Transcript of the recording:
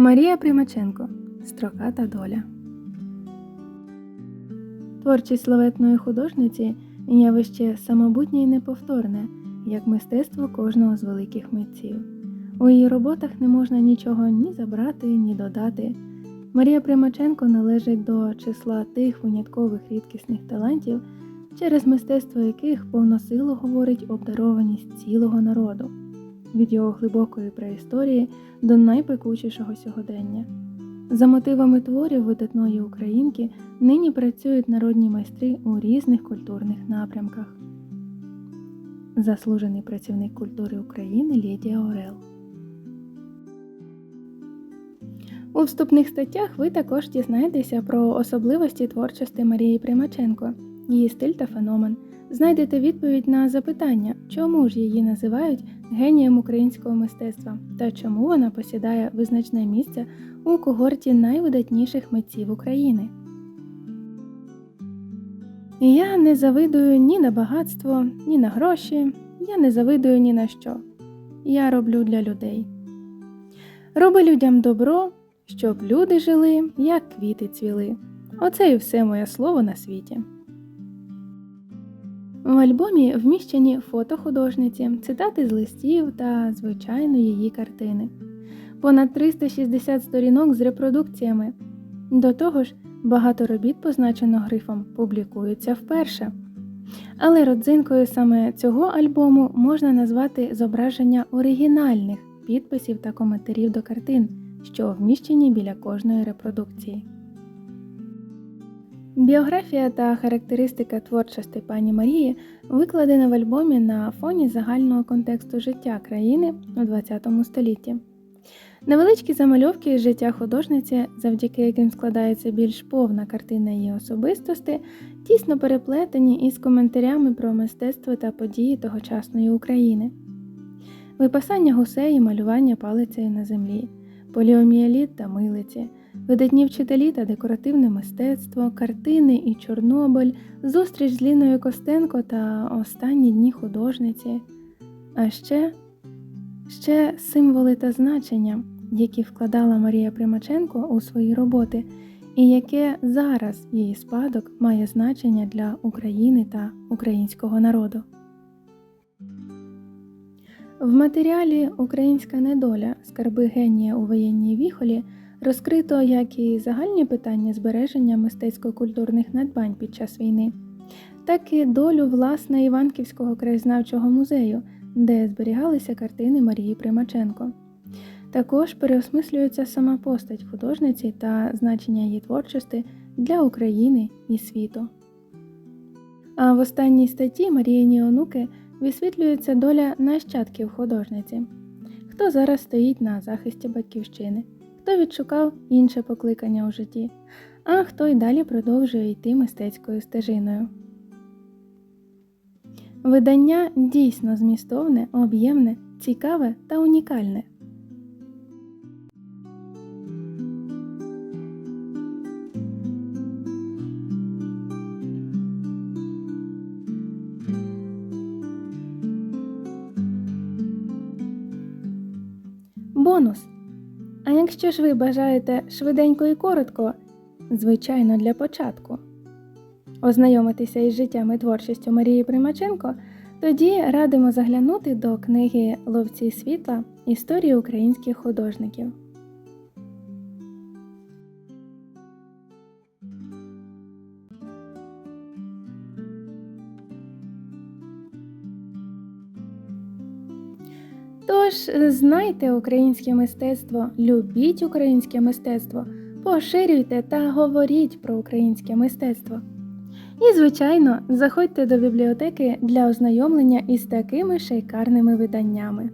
Марія Примаченко Строката доля. Творчість славетної художниці явище самобутнє і неповторне, як мистецтво кожного з великих митців. У її роботах не можна нічого ні забрати, ні додати. Марія Примаченко належить до числа тих виняткових рідкісних талантів, через мистецтво яких повносило говорить обдарованість цілого народу, від його глибокої преісторії до найпекучішого сьогодення. За мотивами творів видатної українки нині працюють народні майстри у різних культурних напрямках. Заслужений працівник культури України Лідія Орел. У вступних статтях ви також дізнаєтеся про особливості творчості Марії Примаченко, її стиль та феномен. Знайдете відповідь на запитання, чому ж її називають генієм українського мистецтва та чому вона посідає визначне місце у когорті найвидатніших митців України. Я не завидую ні на багатство, ні на гроші, я не завидую ні на що. Я роблю для людей. Роби людям добро, щоб люди жили, як квіти цвіли. Оце і все моє слово на світі. В альбомі вміщені фото художниці, цитати з листів та, звичайно, її картини. Понад 360 сторінок з репродукціями. До того ж, багато робіт, позначено грифом, публікуються вперше. Але родзинкою саме цього альбому можна назвати зображення оригінальних підписів та коментарів до картин, що вміщені біля кожної репродукції. Біографія та характеристика творчості пані Марії викладена в альбомі на фоні загального контексту життя країни у ХХ столітті. Невеличкі замальовки з життя художниці, завдяки яким складається більш повна картина її особистості, тісно переплетені із коментарями про мистецтво та події тогочасної України. Випасання гусей і малювання палицею на землі, поліоміеліт та милиці, видатні вчителі та декоративне мистецтво, картини і Чорнобиль, зустріч з Ліною Костенко та останні дні художниці, а ще, ще символи та значення, які вкладала Марія Примаченко у свої роботи, і яке зараз її спадок має значення для України та українського народу. В матеріалі Українська недоля скарби генія у воєнній віхолі розкрито як і загальні питання збереження мистецько-культурних надбань під час війни, так і долю власне Іванківського краєзнавчого музею, де зберігалися картини Марії Примаченко. Також переосмислюється сама постать художниці та значення її творчості для України і світу. А в останній статті Маріїні онуки висвітлюється доля нащадків художниці, хто зараз стоїть на захисті батьківщини, хто відшукав інше покликання у житті, а хто й далі продовжує йти мистецькою стежиною. Видання дійсно змістовне, об'ємне, цікаве та унікальне. Бонус. А якщо ж ви бажаєте швиденько і коротко, звичайно, для початку, ознайомитися із життям і творчістю Марії Примаченко, тоді радимо заглянути до книги Ловці світла Історії українських художників. Тож знайте українське мистецтво, любіть українське мистецтво, поширюйте та говоріть про українське мистецтво. І, звичайно, заходьте до бібліотеки для ознайомлення із такими шикарними виданнями.